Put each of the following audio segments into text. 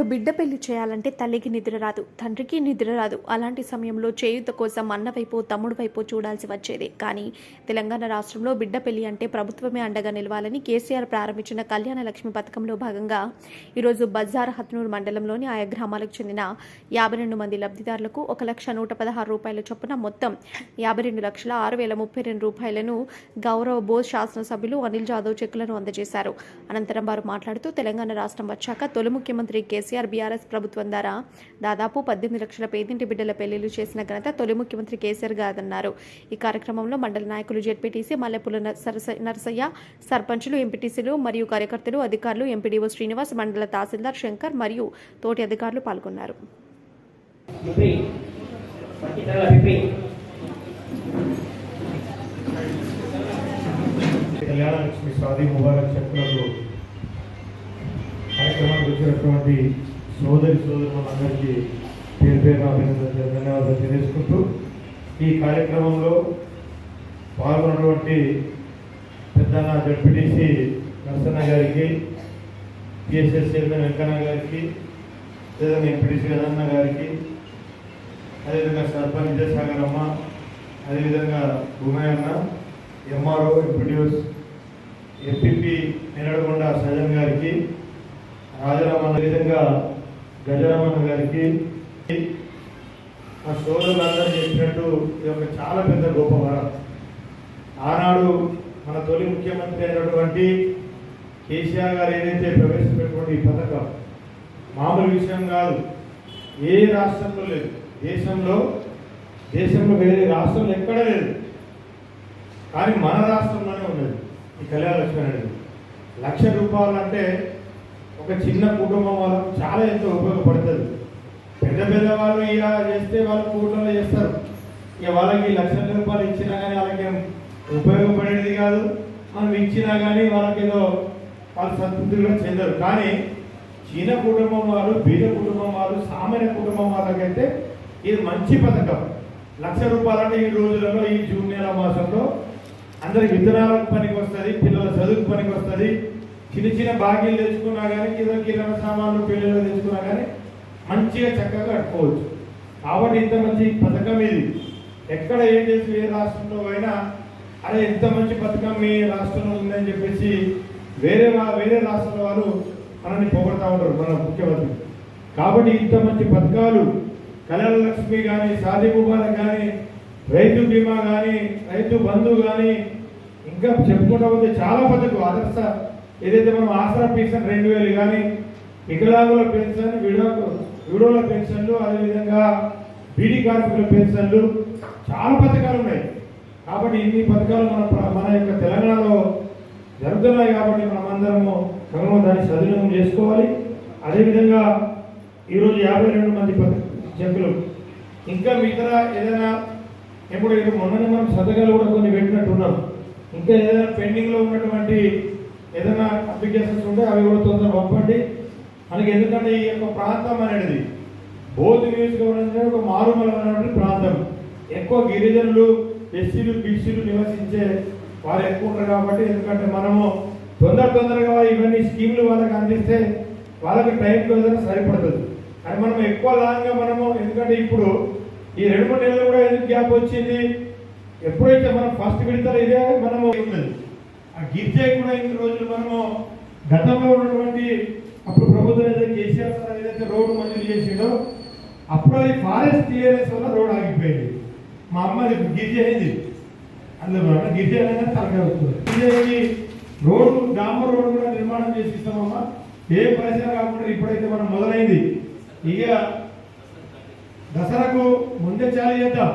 ఒక బిడ్డ పెళ్ళి చేయాలంటే తల్లికి నిద్ర రాదు తండ్రికి నిద్ర రాదు. అలాంటి సమయంలో చేయుత కోసం అన్న వైపు తమ్ముడు వైపు చూడాల్సి వచ్చేది. కానీ తెలంగాణ రాష్ట్రంలో బిడ్డ పెళ్ళి అంటే ప్రభుత్వమే అండగా నిలవాలని కేసీఆర్ ప్రారంభించిన కళ్యాణ లక్ష్మి పథకంలో భాగంగా ఈరోజు బజార్ హత్నూర్ మండలంలోని ఆయా గ్రామాలకు చెందిన యాభై రెండు మంది లబ్ధిదారులకు ఒక లక్ష నూట పదహారు రూపాయల చొప్పున మొత్తం యాభై రెండు లక్షల ఆరు వేల ముప్పై రెండు రూపాయలను గౌరవ బోస్ శాసనసభ్యులు అనిల్ జాదవ్ చెక్కులను అందజేశారు. అనంతరం వారు మాట్లాడుతూ తెలంగాణ రాష్ట్రం వచ్చాక తొలి ముఖ్యమంత్రి కేసీఆర్ బీఆర్ఎస్ ప్రభుత్వం ద్వారా దాదాపు పద్దెనిమిది లక్షల పేదింటి బిడ్డల పెళ్ళిళ్ళు చేసిన ఘనత తొలి ముఖ్యమంత్రి కేసీఆర్ గారన్నారు ఈ కార్యక్రమంలో మండల నాయకులు జెడ్పీటీసీ మల్లెపూల నరసయ్య సర్పంచులు ఎంపీటీసీలు మరియు కార్యకర్తలు అధికారులు ఎంపీడీఓ శ్రీనివాస్ మండల తహసీల్దార్ శంకర్ మరియు తోటి అధికారులు పాల్గొన్నారు. కళ్యాణ లక్ష్మి స్వాతి ముబారక్ చెప్పినప్పుడు కార్యక్రమానికి వచ్చినటువంటి సోదరి సోదరులందరికీ పేరు పేరు ధన్యవాదాలు తెలియజేసుకుంటూ ఈ కార్యక్రమంలో పాల్గొన్నటువంటి పెద్దన్న జడ్పీటీసీ నరసన్న గారికి పిఎస్ఎస్ చైర్మన్ వెంకన్న గారికి అదేవిధంగా ఎంపీటీసీ గదన్న గారికి అదేవిధంగా సర్పంచ్ విద్యాసాగర్ అమ్మ అదేవిధంగా భూమయ్య అన్న ఎంఆర్ఓ ఎంపీడీఎస్ ఎంపీపీ నిరడగొండ సజన్ గారికి రాజరామన్న గజరామన్న గారికి మా సోదరులందరూ చెప్పినట్టు ఇది ఒక చాలా పెద్ద గొప్ప వరం ఆనాడు మన తొలి ముఖ్యమంత్రి అయినటువంటి కేసీఆర్ గారు ఏదైతే ప్రవేశపెట్టినటువంటి ఈ పథకం మామూలు విషయం కాదు. ఏ రాష్ట్రంలో లేదు. దేశంలో దేశంలో వేరే రాష్ట్రంలో ఎక్కడ లేదు. కానీ మన రాష్ట్రంలోనే ఉన్నది. ఈ కళ్యాణ లక్ష్మి అనేది. లక్ష రూపాయలు అంటే ఒక చిన్న కుటుంబం వాళ్ళకు చాలా ఎంతో ఉపయోగపడుతుంది పెద్ద పెద్ద వాళ్ళు ఇలా చేస్తే వాళ్ళు కూటంలో చేస్తారు. ఇక వాళ్ళకి లక్షల రూపాయలు ఇచ్చినా కానీ వాళ్ళకి ఉపయోగపడేది కాదు. మనం ఇచ్చినా కానీ వాళ్ళకి ఏదో వాళ్ళు సంతృప్తిగా చెందరు. కానీ చిన్న కుటుంబం వాళ్ళు బీద కుటుంబం వాళ్ళు సామాన్య కుటుంబం వాళ్ళకైతే ఇది మంచి పథకం. లక్ష రూపాయలంటే ఈ రోజులలో ఈ జూన్ నెల మాసంలో అందరి విత్తనాలకు పనికి వస్తుంది పిల్లల చదువుకు పనికి వస్తుంది. చిన్న చిన్న బాకీలు తెచ్చుకున్నా కానీ కింద కిరాణా సామాన్లు పెళ్ళిలో తెచ్చుకున్నా కానీ మంచిగా చక్కగా కట్టుకోవచ్చు. కాబట్టి ఇంత మంచి పథకం ఇది. ఎక్కడ ఏం చేసి ఏ రాష్ట్రంలో అయినా అరే ఇంత మంచి పథకం మీ రాష్ట్రంలో ఉందని చెప్పేసి వేరే వేరే రాష్ట్రాల వారు మనల్ని పొగడతా ఉంటారు మన ముఖ్యమంత్రి. కాబట్టి ఇంత మంచి పథకాలు కళ్యాణ లక్ష్మి కానీ సాది ముబారక్ కానీ రైతు బీమా కానీ రైతు బంధు కానీ ఇంకా చెప్పుకుంటా పోతే చాలా పథకం ఆదర్శ ఏదైతే మనం ఆసరా పెన్షన్ రెండు వేలు కానీ వికలాంగుల పెన్షన్ విడో విడోల పెన్షన్లు అదేవిధంగా బీడీ కార్మికుల పెన్షన్లు చాలా పథకాలు ఉన్నాయి. కాబట్టి ఇన్ని పథకాలు మన మన యొక్క తెలంగాణలో జరుగుతున్నాయి కాబట్టి మనమందరము క్రమంలో దాన్ని సద్వినియోగం చేసుకోవాలి. అదేవిధంగా ఈరోజు యాభై రెండు మంది పథ- చెక్కులు ఇంకా మిగతా ఏదైనా ఇప్పుడు మొన్ననే మనం సదగాలు కూడా కొన్ని పెట్టినట్టున్నాం. ఇంకా ఏదైనా పెండింగ్లో ఉన్నటువంటి ఏదైనా అప్లికేషన్స్ ఉంటే అవి కూడా తొందరగా పంపండి. మనకి ఎందుకంటే ఈ యొక్క ప్రాంతం అనేది బోధి నియోజకవర్గం అనేది ఒక మారుమలమైనటువంటి ప్రాంతం. ఎక్కువ గిరిజనులు ఎస్సీలు బీసీలు నివసించే వారు ఎక్కువ ఉంటారు కాబట్టి ఎందుకంటే మనము తొందర తొందరగా ఇవన్నీ స్కీములు వాళ్ళకి అందిస్తే వాళ్ళకి టైం ఏదైనా సరిపడుతుంది కానీ మనం ఎక్కువ లాంగ్గా మనము ఎందుకంటే ఇప్పుడు ఈ రెండు మూడు నెలలు కూడా ఎందుకు గ్యాప్ వచ్చింది? ఎప్పుడైతే మనం ఫస్ట్ విడతలు ఇదే మనము ఉన్నది ఆ గిరిజాయి కూడా ఇన్ని రోజులు మనము గతంలో ఉన్నటువంటి అప్పుడు ప్రభుత్వం ఏదైతే కేసీఆర్ సార్ ఏదైతే రోడ్డు మంజూరు చేసిండో అప్పుడు అది ఫారెస్ట్ క్లియరెన్స్ వల్ల రోడ్ ఆగిపోయింది. మా అమ్మది గిరిజ అయింది అందులో గిరిజ అనేది తలకాయ వస్తుంది గిరిజకి రోడ్డు డాంబర్ రోడ్డు కూడా నిర్మాణం చేసి ఇస్తామమ్మా ఏ పరిశ్రమ కాకుండా ఇప్పుడైతే మనం మొదలైంది. ఇక దసరాకు ముందే చాలు చేద్దాం.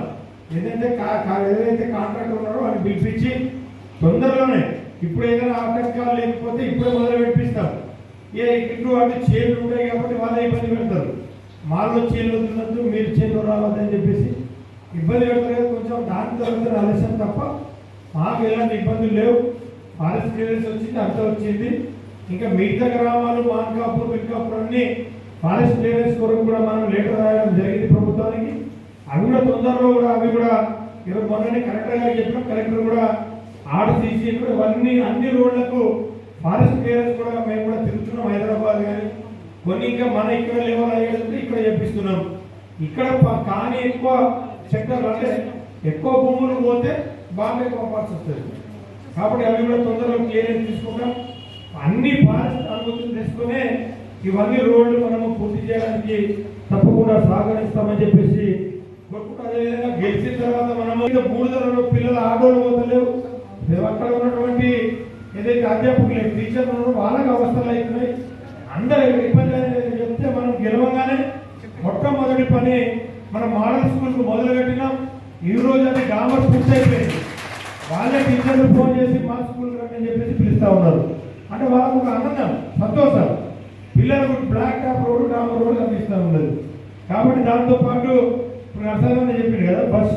ఏంటంటే కా- కా- ఏదైతే కాంట్రాక్టర్ ఉన్నారో అని పిలిపించి తొందరలోనే ఇప్పుడు ఏదైనా ఆటంకాలు లేకపోతే ఇప్పుడే మొదలు పెట్టిస్తాం ఏ ఇటు అటు చేలు ఉంటాయి కాబట్టి వాళ్ళే ఇబ్బంది పెడతారు. మాలో చేలు వద్దు మీరు చేలు రావద్దని చెప్పేసి ఇబ్బంది పెడతారు కదా కొంచెం దాని తర్వాత ఆలస్యం తప్ప మాకు ఎలాంటి ఇబ్బందులు లేవు. ఫారెస్ట్ క్లియరెన్స్ వచ్చింది అంత వచ్చింది. ఇంకా మిగతా గ్రామాలు మాన్కాపూర్ మిల్కాపూర్ అన్ని ఫారెస్ట్ క్లియరెన్స్ కొరకు కూడా మనం లెటర్ రాయడం జరిగింది ప్రభుత్వానికి. అవి కూడా తొందరలో కూడా అవి కూడా ఈరోజు మొన్ననే కలెక్టర్ గారు చెప్పిన కలెక్టర్ కూడా ఆర్సీసీ కూడా ఇవన్నీ అన్ని రోడ్లకు ఫారెస్ట్ క్లియరెన్స్ కూడా మేము కూడా తిరుగుతున్నాం హైదరాబాద్ కానీ కొన్ని ఇంకా మన ఇక్కడ లెవెల్ అయ్యేటప్పుడు ఇక్కడ చెప్పిస్తున్నాం ఇక్కడ కానీ ఎక్కువ సెక్టర్ అంటే ఎక్కువ భూములు పోతే బాంబే పంపాల్సి వస్తుంది. కాబట్టి అవి కూడా తొందరగా క్లియరెన్స్ తీసుకుంటాం. అన్ని ఫారెస్ట్ అనుమతులు తీసుకునే ఇవన్నీ రోడ్లు మనము పూర్తి చేయడానికి తప్పకుండా సహకరిస్తామని చెప్పేసి కోరుకుంటూ. అదేవిధంగా గెలిచిన తర్వాత మనము ఇక బూడిదలలో పిల్లలు ఆటోలు పోతలేవు. అక్కడ ఉన్నటువంటి ఏదైతే అధ్యాపకులు టీచర్లు ఉన్నారో వాళ్ళకి అవస్థలు అవుతున్నాయి అందరూ ఇబ్బంది అనేది చెప్తే మనం గెలవగానే మొట్టమొదటి పని మనం మోడల్ స్కూల్కి మొదలుపెట్టినాం ఈ రోజు అది గ్రామర్ పూర్తి అయిపోయింది. వాళ్ళే టీచర్లు ఫోన్ చేసి మా స్కూల్ రండి అని చెప్పేసి పిలుస్తా ఉన్నారు. అంటే వాళ్ళకు ఒక ఆనందం సంతోషం. పిల్లలకు బ్లాక్ టాప్ రోడ్డు గ్రామర్ రోడ్డు అందిస్తూ ఉన్నది. కాబట్టి దాంతో పాటు ఇప్పుడు నర్సరీ చెప్పింది కదా బస్ స్టాప్.